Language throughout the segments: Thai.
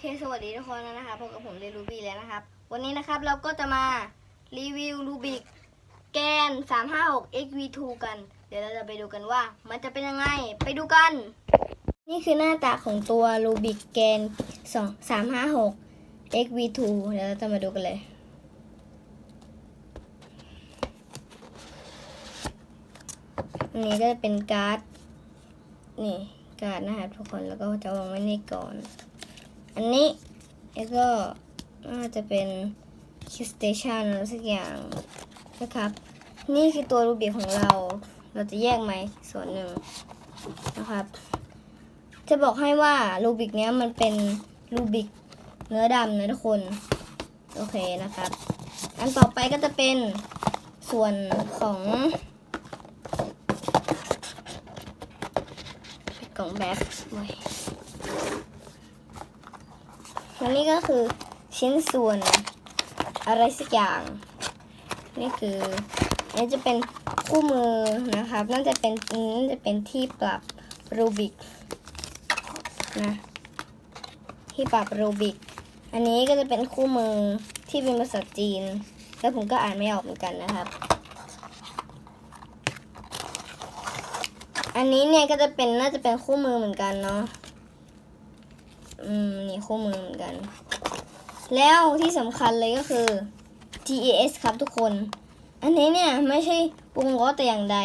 เคสวัสดีทุกคนนะครับพบกับผมเรนรูบี้แล้วนะครับ วันนี้นะครับเราก็จะมารีวิวรูบิกแกน 356 XV2 กัน เดี๋ยวเราจะไปดูกันว่า มันจะเป็นยังไงไปดูกัน นี่คือหน้าตาของตัวรูบิกแกน2 356 XV2 เดี๋ยวเราจะมาดูกันเลย อันนี้ก็จะเป็นการ์ด นี่การ์ดนะครับทุกคนแล้วก็จะวางไว้นี่ก่อน อันนี้แล้วก็น่าจะเป็นคิสเตชันอะไรสักอย่างนะครับ นี่คือตัวรูบิกของเรา เราจะแยกไหมส่วนหนึ่งนะครับ จะบอกให้ว่ารูบิกเนี้ยมันเป็นรูบิกเนื้อดำนะทุกคน โอเคนะครับ อันต่อไปก็จะเป็นส่วนของกล่องแบบโอ้ และนี่ก็คือชิ้นส่วนอะไรสักอย่าง นี่คือนนี้จะเป็นคู่มือนะครับน่าจะเป็นน่าจะเป็นที่ปรับรูบิกนะที่ปรับรูบิก อันนี้ก็จะเป็นคู่มือที่เป็นภาษาจีน แล้วผมก็อ่านไม่ออกเหมือนกันนะครับ อันนี้เนี่ยก็จะเป็นน่าจะเป็นคู่มือเหมือนกันเนาะ อืมนี่คู่มือเหมือนกัน แล้วที่สำคัญเลยก็คือ GAS ครับทุกคน อันนี้เนี่ยไม่ใช่ปรุงรสแต่อย่างใด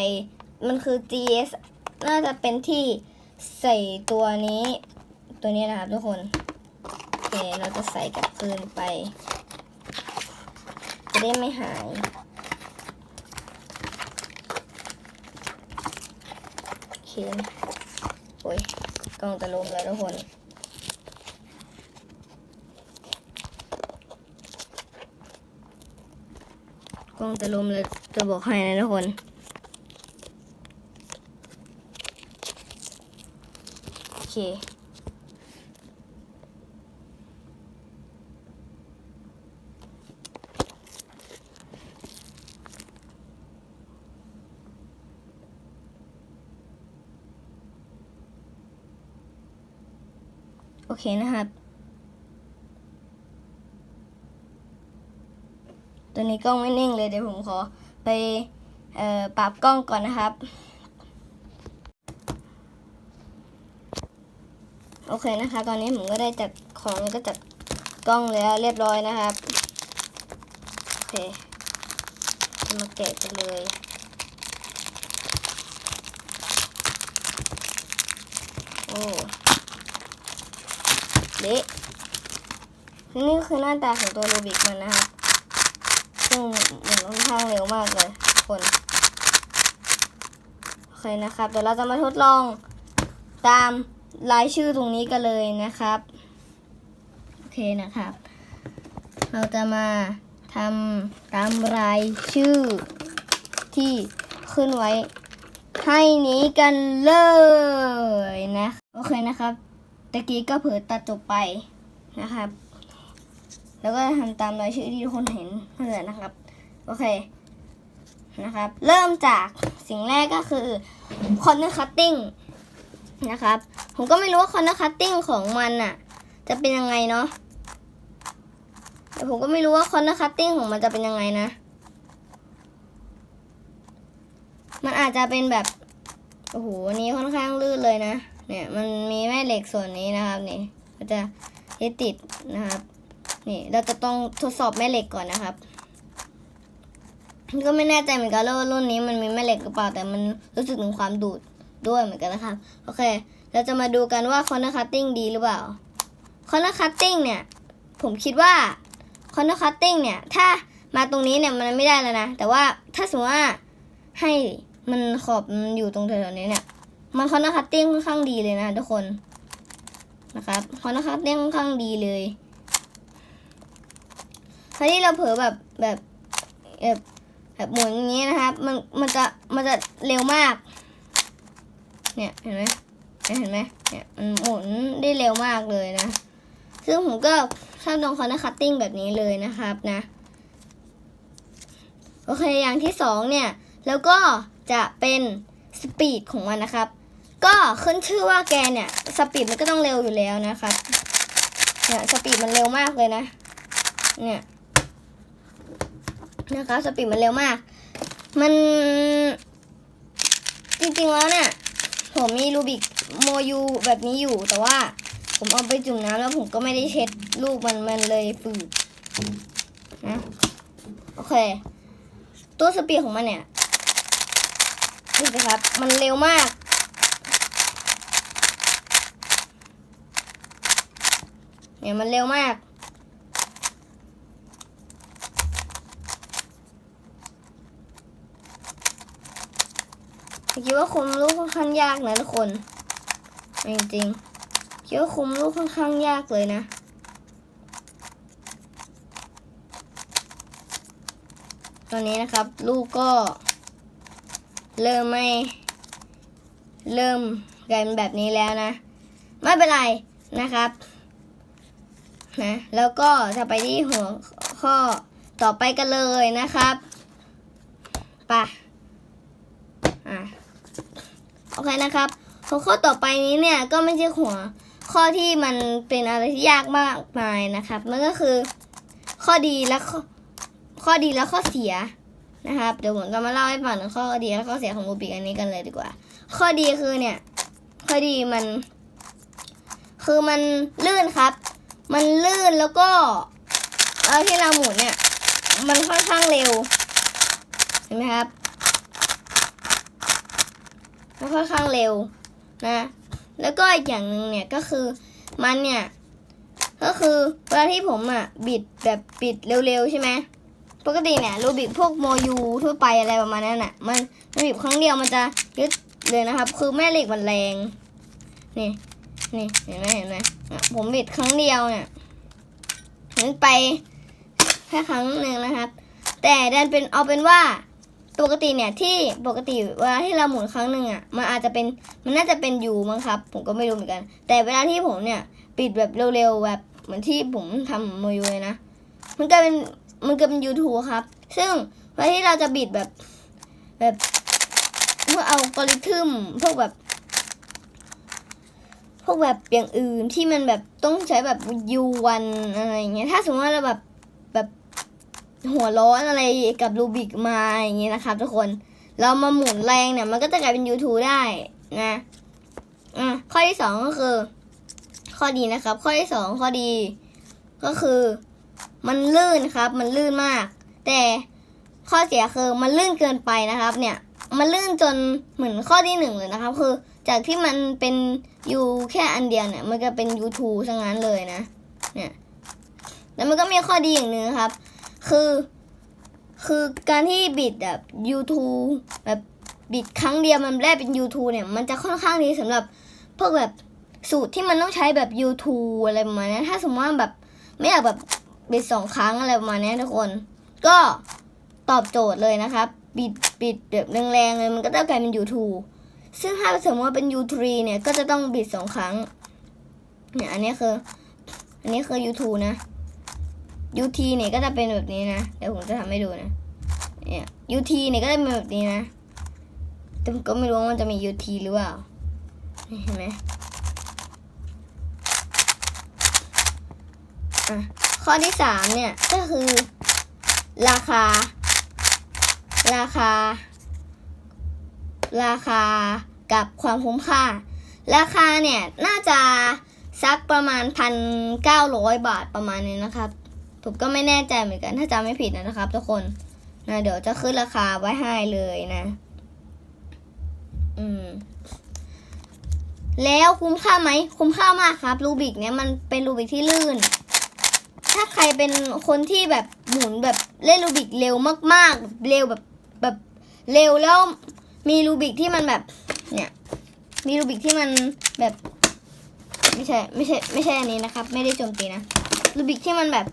มันคือ GAS น่าจะเป็นที่ใส่ตัวนี้ ตัวนี้นะครับทุกคนโอเคเราจะใส่กับคืนไป จะได้ไม่หายโอเคโอ้ยกล้องจะลมแล้วทุกคน ล้องจะลมเลยจะบอกให้นะทุกคนโอเคโอเคนะครับ ตัวนี้กล้องไม่นิ่งเลยเดี๋ยวผมขอไปออปรับกล้องก่อนนะครับ โอเคนะคะ ตอนนี้ผมก็ได้จัดของแล้วก็จัดกล้องแล้วเรียบร้อยนะครับโอเคจะมาแกะกันเลยโอ้เละนี่คือหน้าตาของตัวโรบิกมันนะครับ ซึ่งหมุนค่อนข้างเร็วมากเลยคนโอเคนะครับ เดี๋ยวเราจะมาทดลองตามรายชื่อตรงนี้กันเลยนะครับ โอเคนะครับ เราจะมาทำตามรายชื่อที่ขึ้นไว้ให้นี้กันเลยนะ โอเคนะครับตะกี้ก็เผลอตัดจบไปนะครับ แล้วก็ทำตามรายชื่อที่ทุกคนเห็นนั่นแหละนะครับ โอเคนะครับ เริ่มจากสิ่งแรกก็คือ corner cutting นะครับ ผมก็ไม่รู้ว่า corner cutting ของมันอะจะเป็นยังไงเนาะแต่ผมก็ไม่รู้ว่า corner cutting ของมันจะเป็นยังไงนะ มันอาจจะเป็นแบบโอ้โหนี้ค่อนข้างลื่นเลยนะ เนี่ย มันมีแม่เหล็กส่วนนี้นะครับนี่มันจะยึดติดนะครับ นี่ เราจะต้องทดสอบแม่เหล็กก่อนนะครับก็ไม่แน่ใจเหมือนกันว่ารุ่นนี้มันมีแม่เหล็กหรือเปล่าแต่มันรู้สึกถึงความดูดด้วยเหมือนกันนะครับ โอเค เราจะมาดูกันว่าคอนเนอร์คัตติ้งดีหรือเปล่าคอนเนอร์คัตติ้งเนี่ย ผมคิดว่าคอนเนอร์คัตติ้งเนี่ย ถ้ามาตรงนี้เนี่ยมันไม่ได้แล้วนะ แต่ว่าถ้าสมมติว่าให้มันขอบมันอยู่ตรงแถวๆนี้เนี่ยมันคอนเนอร์คัตติ้งค่อนข้างดีเลยนะทุกคนนะครับคอนเนอร์คัตติ้งค่อนข้างดีเลย คราวนี้เราเผลอแบบแบบแบบแบบหมุนอย่างนี้นะครับ มันมันจะมันจะเร็วมาก เนี่ยเห็นไหมเนี่ยเห็นไหมเนี่ยมันหมุนได้เร็วมากเลยนะ ซึ่งผมก็ชอบตรงคอนเนคัตติ้งแบบนี้เลยนะครับนะ โอเคอย่างที่สองเนี่ย แล้วก็จะเป็นสปีดของมันนะครับ ก็ขึ้นชื่อว่าแกเนี่ยสปีดมันก็ต้องเร็วอยู่แล้วนะครับ เนี่ยสปีดมันเร็วมากเลยนะ เนี่ย นะคะสปีดมันเร็วมาก มัน จริงๆแล้วเนี่ยผมมีรูบิกโมยูแบบนี้อยู่ แต่ว่าผมเอาไปจุ่มน้ำแล้วผมก็ไม่ได้เช็ดลูกมันมันเลยฝืดนะโอเค ตัวสปีดของมันเนี่ยดูสิครับ มันเร็วมาก เนี่ยมันเร็วมาก คิดว่าคุมลูกค่อนข้างยากนะทุกคนจริงๆคิดว่าคุมลูกค่อนข้างยากเลยนะตอนนี้นะครับ ลูกก็ เริ่มไม่ เริ่มกันแบบนี้แล้วนะ ไม่เป็นไรนะครับนะแล้วก็จะไปที่หัวข้อต่อไปกันเลยนะครับ ไป โอเคนะครับหัวข้อต่อไปนี้เนี่ยก็ไม่ใช่หัวข้อที่มันเป็นอะไรที่ยากมากมายนะครับ มันก็คือข้อดีและข้อข้อดีและข้อเสียนะครับเดี๋ยวผมจะมาเล่าให้ฟังถึงข้อดีและข้อเสียของรูบิอันนี้กันเลยดีกว่า ข้อดีคือเนี่ย ข้อดีมัน คือมันลื่นครับ มันลื่นแล้วก็เออที่เราหมุนเนี่ย มันค่อนข้างเร็วเห็นไหมครับ มันค่อนข้างเร็วนะ แล้วก็อีกอย่างหนึ่งเนี่ยก็คือมันเนี่ยก็คือเวลาที่ผมอะบิดแบบบิดเร็วๆใช่ไหมปกติเนี่ยรูบิกพวกโมยูทั่วไปอะไรประมาณนั้นอะ มันมันบิดครั้งเดียวมันจะยึดเลยนะครับ คือแม่เหล็กมันแรงนี่นี่เห็นไหมเห็นไหมผมบิดครั้งเดียวเนี่ยมันไปแค่ครั้งหนึ่งนะครับ แต่ดันเป็นเอาเป็นว่า ปกติเนี่ยที่ปกติเวลาที่เราหมุนครั้งหนึ่งอะมันอาจจะเป็นมันน่าจะเป็นยูมั้งครับ ผมก็ไม่รู้เหมือนกัน แต่เวลาที่ผมเนี่ยปิดแบบเร็วๆแบบเหมือนที่ผมทำโมยูเลยนะมันกลายเป็นมันกลายเป็นยูทูครับ ซึ่งเวลาที่เราจะบิดแบบแบบพวกเอากริทึมพวกแบบ พวกแบบอย่างอื่นที่มันแบบต้องใช้แบบยูวันอะไรเงี้ยถ้าสมมติว่าเราแบบ หัวร้อนอะไรกับรูบิกมาอย่างเงี้ยนะครับ ทุกคนเรามาหมุนแรงเนี่ย มันก็จะกลายเป็น YouTube ได้นะอะข้อที่สองก็คือ ข้อดีนะครับ ข้อที่สองข้อดี ก็คือ มันลื่นครับ มันลื่นมาก แต่ข้อเสียคือมันลื่นเกินไปนะครับ เนี่ย มันลื่นจนเหมือนข้อที่หนึ่งเลยนะครับ คือ จากที่มันเป็นยูแค่อันเดียวเนี่ย มันก็เป็น YouTube ซะงั้นเลยนะ เนี่ยแล้วมันก็มีข้อดีอย่างหนึ่งครับ คือ คือการที่บิดแบบ YouTube แบบบิดครั้งเดียวมันได้เป็น YouTube เนี่ย มันจะค่อนข้างดีสำหรับพวกแบบสูตรที่มันต้องใช้แบบ YouTube อะไรประมาณนี้ถ้าสมมติว่าแบบไม่อยากแบบบิดสองครั้งอะไรประมาณนี้ทุกคน ก็ตอบโจทย์เลยนะครับ บิดบิดแบบแรงๆเลยมันก็จะกลายเป็น YouTube ซึ่งถ้าสมมติว่าเป็น U3 เนี่ย ก็จะต้องบิดสองครั้ง เนี่ย อันนี้คือ อันนี้คือ U2 นะ UT เนี่ยก็จะเป็นแบบนี้นะเดี๋ยวผมจะทำให้ดูนะเนี่ย UT เนี่ยก็จะเป็นแบบนี้นะแต่ผมก็ไม่รู้ว่ามันจะมี UT หรือเปล่าเห็นไหมอะข้อที่สามเนี่ยก็คือ ราคา ราคา ราคากับความคุ้มค่า ราคาเนี่ยน่าจะสักประมาณพันเก้าร้อยบาทประมาณนี้นะครับ ผมก็ไม่แน่ใจเหมือนกัน ถ้าจำไม่ผิดนะครับ ทุกคนนะเดี๋ยวจะขึ้นราคาไว้ให้เลยนะ อืม แล้วคุ้มค่าไหม คุ้มค่ามากครับ รูบิกเนี่ยมันเป็นรูบิกที่ลื่น ถ้าใครเป็นคนที่แบบหมุนแบบเล่นรูบิกเร็วมากๆ เร็วแบบแบบเร็วแล้วมีรูบิกที่มันแบบ เนี่ย มีรูบิกที่มันแบบ ไม่ใช่ ไม่ใช่ ไม่ใช่อันนี้นะครับ ไม่ได้โจมตีนะรูบิกที่มันแบบ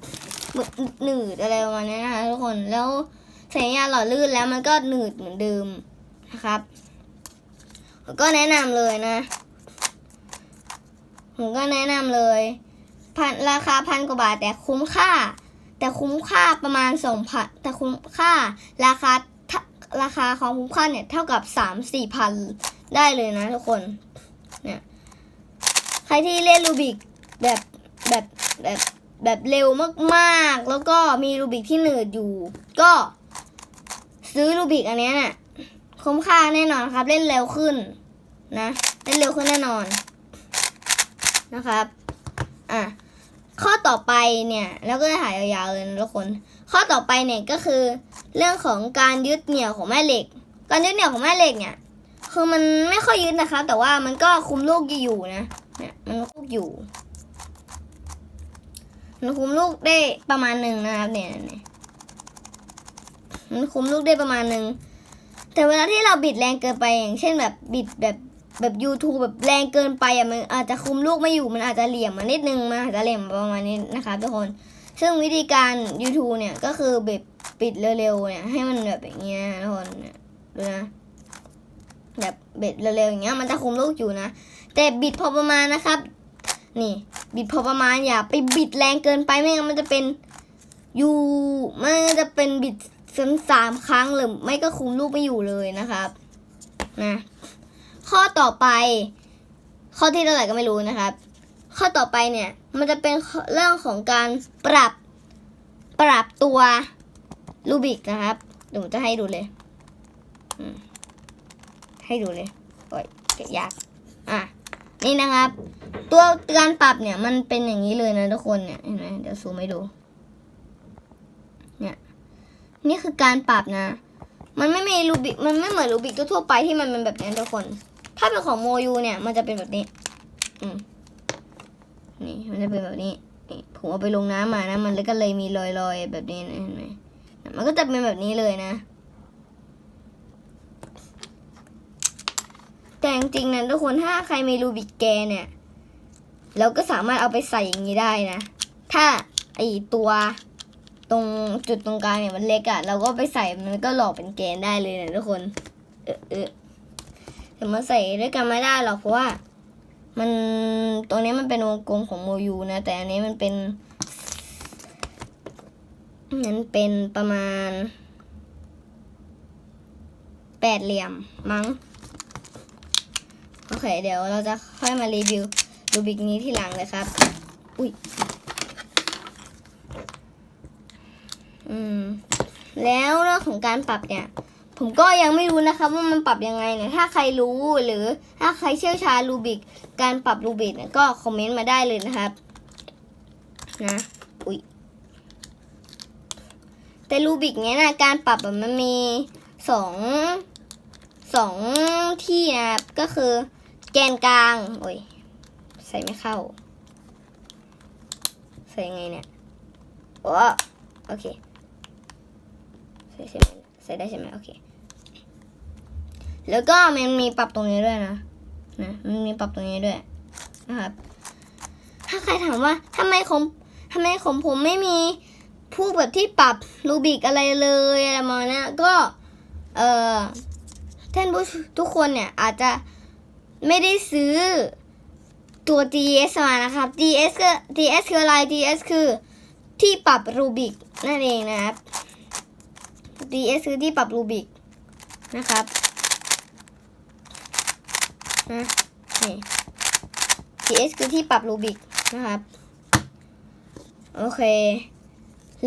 หนืดอะไรประมาณนี้นะคะทุกคนแล้วสัญญาหล่อลื่นแล้วมันก็หนืดเหมือนเดิมนะครับผมก็แนะนำเลยนะผมก็แนะนำเลยพันราคาพันกว่าบาทแต่คุ้มค่า แต่คุ้มค่าประมาณสองพันแต่คุ้มค่าราคาถ้าราคาของคุ้มค่าเนี่ยเท่ากับสามสี่พันได้เลยนะทุกคนเนี่ยใครที่เล่นรูบิกแบบแบบแบบ แบบเร็วมากๆ แล้วก็มีรูบิกที่หนืดอยู่ ก็ซื้อรูบิกอันนี้ยน่ะคุ้มค่าแน่นอนครับ เล่นเร็วขึ้นนะเล่นเร็วขึ้นแน่นอนนะครับ อะข้อต่อไปเนี่ยแล้วก็จะถ่ายยาวๆเลยนะทุกคน ข้อต่อไปเนี่ยก็คือ เรื่องของการยึดเหนี่ยวของแม่เหล็ก การยึดเหนี่ยวของแม่เหล็กเนี่ย คือมันไม่ค่อยยึดนะครับ แต่ว่ามันก็คุมลูกอยู่นะเนี่ยมันคุมอยู่ มันคุมลูกได้ประมาณหนึ่งนะครับเนี่ยเนี่ยมันคุมลูกได้ประมาณหนึ่งแต่เวลาที่เราบิดแรงเกินไปอย่างเช่นแบบบิดแบบแบบ YouTube แบบแรงเกินไปอะมันอาจจะคุมลูกไม่อยู่มันอาจจะเหลี่ยมมานิดนึงมันอาจจะเหลี่ยมประมาณนี้นะคะทุกคน ซึ่งวิธีการ YouTube เนี่ยก็คือบิดปิดเร็วๆเนี่ยให้มันแบบอย่างเงี้ยทุกคนดูนะแบบบิดเร็วๆอย่างเงี้ยมันจะคุมลูกอยู่นะ แต่บิดพอประมาณนะครับ นี่ บิดพอประมาณอย่าไปบิดแรงเกินไปไม่งั้นมันจะเป็นอยู่มันจะเป็นบิดซ้ำสามครั้งหรือไม่ก็คุมลูกไม่อยู่เลยนะครับนะข้อต่อไป ข้อที่เท่าไหร่ก็ไม่รู้นะครับ ข้อต่อไปเนี่ยมันจะเป็นเรื่องของการปรับปรับตัวรูบิกนะครับเดี๋ยวผมจะให้ดูเลยให้ดูเลยโอ้ยเกะยากอะ นี่นะครับ ตัวการปรับเนี่ยมันเป็นอย่างนี้เลยนะทุกคนเนี่ยเห็นไหมเดี๋ยวซูมให้ดู เนี่ย นี่คือการปรับนะ มันไม่มีรูบิกมันไม่เหมือนรูบิกทั่วไปที่มันเป็นแบบนี้ทุกคน ถ้าเป็นของโมยูเนี่ย มันจะเป็นแบบนี้ อืมนี่มันจะเป็นแบบนี้นี่ผมเอาไปลงน้ำมานะ มันเลยก็เลยมีรอยๆแบบนี้นะเห็นไหมมันก็จะเป็นแบบนี้เลยนะ แต่จริงๆนะทุกคนถ้าใครมีรูบิกแกเนี่ย เราก็สามารถเอาไปใส่อย่างนี้ได้นะ ถ้าไอตัวตรงจุดตรงกลางเนี่ยมันเล็กอะ่ะ เราก็ไปใส่มันก็หลอกเป็นแกนได้เลยนะทุกคน เออเออแต่มันใส่ด้วยกันไม่ได้หรอกเพราะว่า มันตรงนี้มันเป็นวงกลมของโมยูนะ แต่อันนี้มันเป็นมันเป็นประมาณแปดเหลี่ยมมั้ง โอเคเดี๋ยวเราจะค่อยมารีวิวรูบิกนี้ที่หลังเลยครับ อุ้ย อืม แล้วเรื่องของการปรับเนี่ย ผมก็ยังไม่รู้นะครับว่ามันปรับยังไงเนี่ย ถ้าใครรู้หรือถ้าใครเชี่ยวชาญรูบิก การปรับรูบิกเนี่ยก็คอมเมนต์มาได้เลยนะครับ นะ อุ้ย แต่รูบิกเนี้ยนะการปรับแบบมันมีสองสองที่นะครับก็คือ แกนกลาง โอ้ย ใส่ไม่เข้า ใส่ยังไงเนี่ยโอ้โอเค ใส่ใช่ไหมใส่ได้ใช่ไหมโอเค แล้วก็มันมีปรับตรงนี้ด้วยนะ นะ มันมีปรับตรงนี้ด้วยนะครับ ถ้าใครถามว่าทำไมของทำไมของผมไม่มีผู้แบบที่ปรับรูบิกอะไรเลยอะไรมาเนี้ยก็ เอ่อท่านผู้ทุกคนเนี่ยอาจจะ ไม่ได้ซื้อตัว GS มานะครับ GS ก็ GS คืออะไร GS คือที่ปรับรูบิกนั่นเองนะครับ GS คือที่ปรับรูบิกนะครับนะนี่ GS คือที่ปรับรูบิกนะครับ โอเค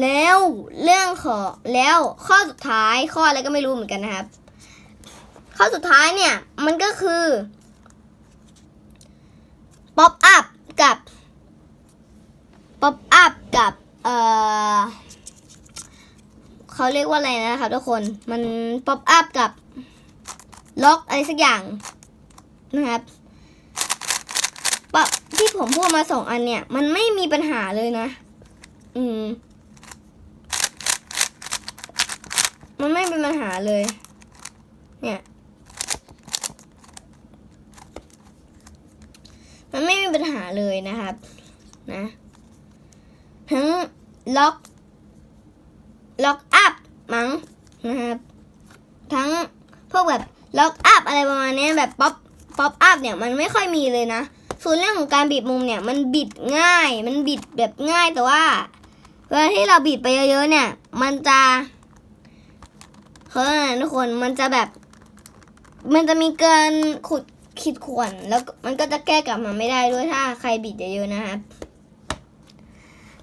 แล้วเรื่องของแล้วข้อสุดท้ายข้ออะไรก็ไม่รู้เหมือนกันนะครับ ข้อสุดท้ายเนี่ย มันก็คือ ป๊อปอัพกับป๊อปอัพกับเอ่อเขาเรียกว่าอะไรนะครับทุกคนมันป๊อปอัพกับล็อกอะไรสักอย่างนะครับปะที่ผมพูดมาสองอันเนี่ย มันไม่มีปัญหาเลยนะ อืม มันไม่เป็นปัญหาเลย เนี่ย มันไม่มีปัญหาเลยนะครับนะทั้งล็อกล็อกอัพมั้งนะครับ ทั้งพวกแบบล็อกอัพอะไรประมาณนี้แบบป๊อปป๊อปอัพเนี่ยมันไม่ค่อยมีเลยนะ ส่วนเรื่องของการบีบมุมเนี่ยมันบิดง่าย มันบิดแบบง่ายแต่ว่าเวลาที่เราบีบไปเยอะๆเนี่ย มันจะเขาเรียกอะไรทุกคนมันจะแบบ มันจะมีเกินขุด ขีดข่วนแล้วมันก็จะแก้กลับมาไม่ได้ด้วยถ้าใครบิดเยอะๆนะครับ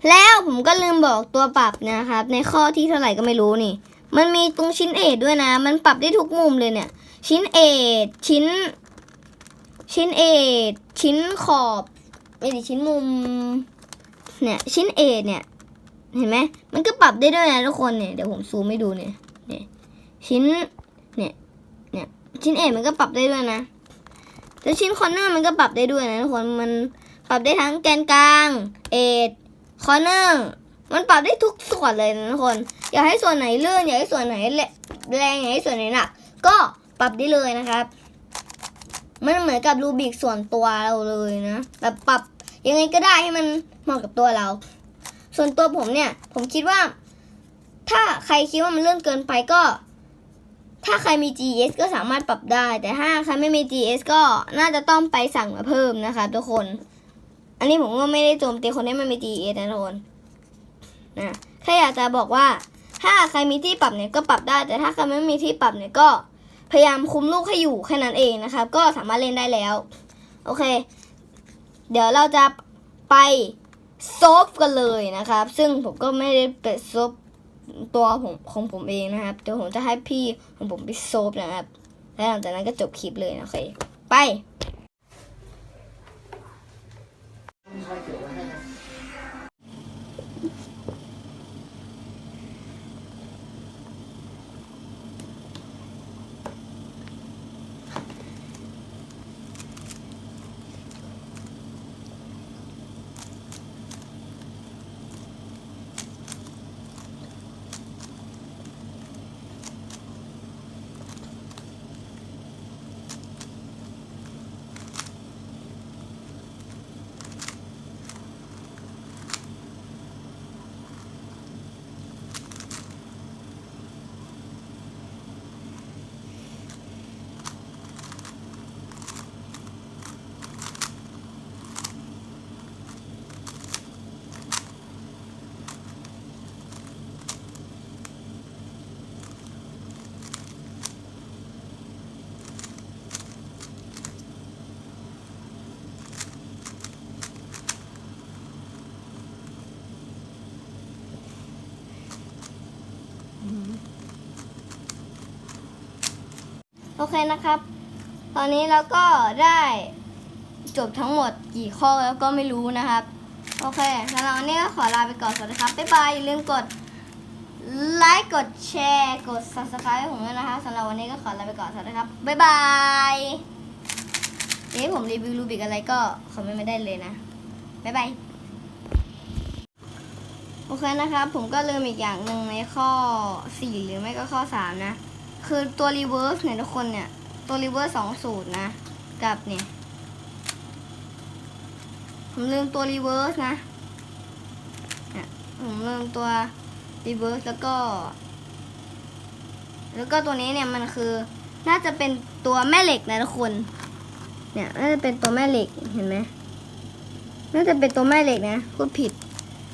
แล้วผมก็ลืมบอกตัวปรับนะครับ ในข้อที่เท่าไหร่ก็ไม่รู้นี่ มันมีตรงชิ้นเอทด้วยนะ มันปรับได้ทุกมุมเลยเนี่ย ชิ้นเอทชิ้น ชิ้นเอทชิ้นขอบไม่ดิชิ้นมุม เนี่ยชิ้นเอทเนี่ย เห็นไหมมันก็ปรับได้ด้วยนะทุกคนเนี่ยเดี๋ยวผมซูมให้ดูเนี่ยเนี่ยชิ้นเนี่ยเนี่ยชิ้นเอทมันก็ปรับได้ด้วยนะ แล้วชิ้นคอร์เนอร์มันก็ปรับได้ด้วยนะทุกคนมันปรับได้ทั้งแกนกลางเอทคอร์เนอร์มันปรับได้ทุกส่วนเลยนะทุกคนอยากให้ส่วนไหนเลื่อนอยากให้ส่วนไหนแรงอยากให้ส่วนไหนหนักก็ปรับได้เลยนะครับ มันเหมือนกับรูบิกส่วนตัวเราเลยนะแบบปรับยังไงก็ได้ให้มันเหมาะกับตัวเรา ส่วนตัวผมเนี่ย ผมคิดว่า ถ้าใครคิดว่ามันเลื่อนเกินไปก็ ถ้าใครมี GS ก็สามารถปรับได้ แต่ถ้าใครไม่มี GS ก็น่าจะต้องไปสั่งมาเพิ่มนะคะทุกคน อันนี้ผมก็ไม่ได้โจมตีคนที่ไม่มี GS นะทุกคนนะแค่อยากจะบอกว่า ถ้าใครมีที่ปรับเนี่ยก็ปรับได้ แต่ถ้าใครไม่มีที่ปรับเนี่ยก็พยายามคุมลูกให้อยู่แค่นั้นเองนะครับ ก็สามารถเล่นได้แล้ว โอเค เดี๋ยวเราจะไปซบกันเลยนะครับ ซึ่งผมก็ไม่ได้ไปซบ ตัวผมของผมเองนะครับเดี๋ยวผมจะให้พี่ของผมไปโซบนะครับ แล้วหลังจากนั้นก็จบคลิปเลยนะโอเค ไป โอเคนะครับ ตอนนี้เราก็ได้จบทั้งหมดกี่ข้อแล้วก็ไม่รู้นะครับ โอเคสำหรับวันนี้ก็ขอลาไปก่อนสวัสดีครับ บ๊ายบาย อย่าลืมกดไลค์ กดแชร์ กด subscribe ให้ผมด้วยนะคะสำหรับวันนี้ก็ขอลาไปก่อนสวัสดีครับ บ๊ายบายเดี๋ยวผมรีวิวรูบิกอะไรก็คอมเมนต์ไม่ได้เลยนะ บ๊ายบาย โอเคนะครับ ผมก็ลืมอีกอย่างหนึ่งในข้อ 4 หรือไม่ก็ข้อ 3 นะ คือตัวรีเวิร์สเนี่ยทุกคนเนี่ย ตัวรีเวิร์สสองสูตรนะ กับเนี่ย ผมลืมตัวรีเวิร์สนะเนี่ยผมลืมตัวรีเวิร์สแล้วก็ แล้วก็ตัวนี้เนี่ยมันคือ น่าจะเป็นตัวแม่เหล็กนะทุกคน เนี่ยน่าจะเป็นตัวแม่เหล็กเห็นไหมน่าจะเป็นตัวแม่เหล็กนะพูดผิด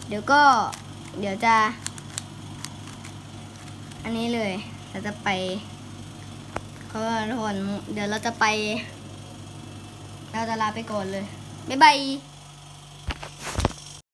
เดี๋ยวก็เดี๋ยวจะ อันนี้เลย เราจะไปเขาว่าทุกคนเดี๋ยวเราจะไป เราจะลาไปก่อนเลย บ๊ายบาย